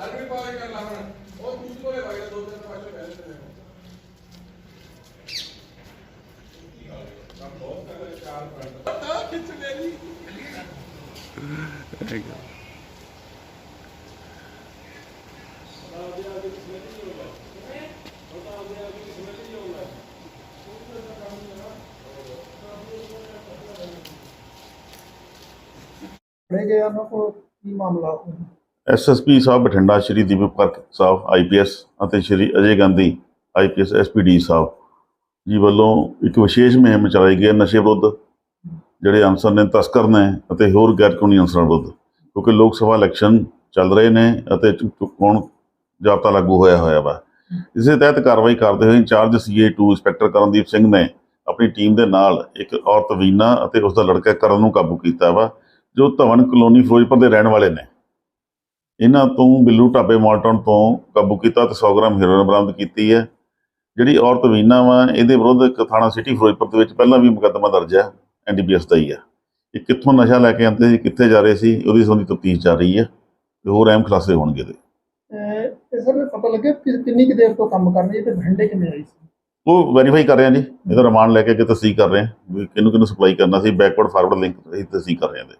ਹਰ ਵੀ ਪਾਰ ਕਰ ਲਾ ਹੁਣ। ਉਹ ਕੁਝ ਕੋਲੇ ਵਾਇਰ ਦੋ ਤਿੰਨ ਪਾਸੇ ਬੈਠੇ ਨੇ ਤਾਂ ਬਹੁਤ ਕਰ ਚਾਰ ਪੰਜ ਤਾਂ ਖਿੱਚ ਲੈ ਜੀ। There you. go. पड़ेगा या ना को मामला ਐਸਐਸਪੀ ਸਾਹਿਬ ਬਠਿੰਡਾ, ਸ਼੍ਰੀ ਦੀਪਕ ਸਾਹਿਬ ਆਈਪੀਐਸ ਅਤੇ ਸ਼੍ਰੀ ਅਜੇ ਗਾਂਧੀ ਆਈਪੀਐਸ ਐਸਪੀਡੀ ਸਾਹਿਬ। ਜੀ ਵੱਲੋਂ ਇੱਕ ਵਿਸ਼ੇਸ਼ ਮੁਹਿੰਮ ਚਲਾਈ ਗਈ ਹੈ, ਨਸ਼ੇ ਵਿਰੁੱਧ, ਜਿਹੜੇ ਅਨਸਰ ਨੇ, ਤਸਕਰ ਨੇ ਅਤੇ ਹੋਰ ਗੈਰ ਕਾਨੂੰਨੀ ਅਨਸਰਾਂ ਵਿਰੁੱਧ। ਕਿਉਂਕਿ ਲੋਕ ਸਭਾ ਇਲੈਕਸ਼ਨ ਚੱਲ ਰਹੇ ਨੇ ਅਤੇ ਚੁ- ਚੁ- ਜਾਬਤਾ ਲਾਗੂ ਹੋਇਆ ਹੋਇਆ ਵਾ। ਇਸੇ ਤਹਿਤ ਕਾਰਵਾਈ ਕਰਦੇ ਹੋਏ ਇੰਚਾਰਜ ਸੀਏ2 ਇੰਸਪੈਕਟਰ ਕਰਨਦੀਪ ਸਿੰਘ ਨੇ ਆਪਣੀ ਟੀਮ ਦੇ ਨਾਲ ਇੱਕ ਔਰਤ ਵੀਨਾ ਅਤੇ ਉਸ ਦਾ ਲੜਕਾ ਕਰਨ ਨੂੰ ਕਾਬੂ ਕੀਤਾ ਵਾ, ਜੋ ਧਵਨ ਕਲੋਨੀ ਫਿਰੋਜ਼ਪੁਰ ਦੇ ਰਹਿਣ ਵਾਲੇ ਨੇ। ਇਹਨਾਂ ਤੋਂ ਬਿੱਲੂ ਢਾਬੇ ਮਾਲਟਨ ਤੋਂ ਕਾਬੂ ਕੀਤਾ ਤੇ 100 ਗ੍ਰਾਮ ਹੈਰੋਇਨ ਬਰਾਮਦ ਕੀਤੀ ਹੈ। ਜਿਹੜੀ ਔਰਤ ਵੀਨਾ ਵਾ ਇਹਦੇ ਵਿਰੁੱਧ ਇੱਕ ਥਾਣਾ ਸਿਟੀ ਫਿਰੋਜ਼ਪੁਰ ਦੇ ਵਿੱਚ ਪਹਿਲਾਂ ਵੀ ਮੁਕੱਦਮਾ ਦਰਜ ਹੈ ਐਨਡੀਪੀਐਸ ਦਾ ਹੀ ਹੈ। ਇਹ ਕਿੱਥੋਂ ਨਸ਼ਾ ਲੈ ਕੇ ਆਉਂਦੇ ਸੀ ਕਿੱਥੇ ਜਾ ਰਹੇ ਸੀ ਉਹਦੀ ਸੰਬੰਧੀ ਤਫਤੀਸ਼ ਚੱਲ ਰਹੀ ਹੈ ਤੇ ਹੋਰ ਅਹਿਮ ਖੁਲਾਸੇ ਹੋਣਗੇ ਇਹ ਸਰ ਪਤਾ ਲੱਗਿਆ ਕਿ ਕਿੰਨੀ ਕੁ ਦੇਰ ਤੋਂ ਕੰਮ ਕਰ ਰਹੀ ਹੈ ਤੇ ਭੰਡੇ ਕਿਵੇਂ ਆਈ ਸੀ? ਉਹ ਵੈਰੀਫਾਈ ਕਰ ਰਹੇ ਹਾਂ ਜੀ ਇਹਦਾ ਰਿਮਾਂਡ ਲੈ ਕੇ ਅੱਗੇ ਤਸਦੀਕ ਕਰ ਰਹੇ ਵੀ ਕਿਹਨੂੰ ਕਿਹਨੂੰ ਸਪਲਾਈ ਕਰਨਾ ਸੀ ਬੈਕਵਰਡ ਫਾਰਵਰਡ ਲਿੰਕ ਅਸੀਂ ਤਸਦੀਕ ਕਰ ਰਹੇ ਇਹਦੇ।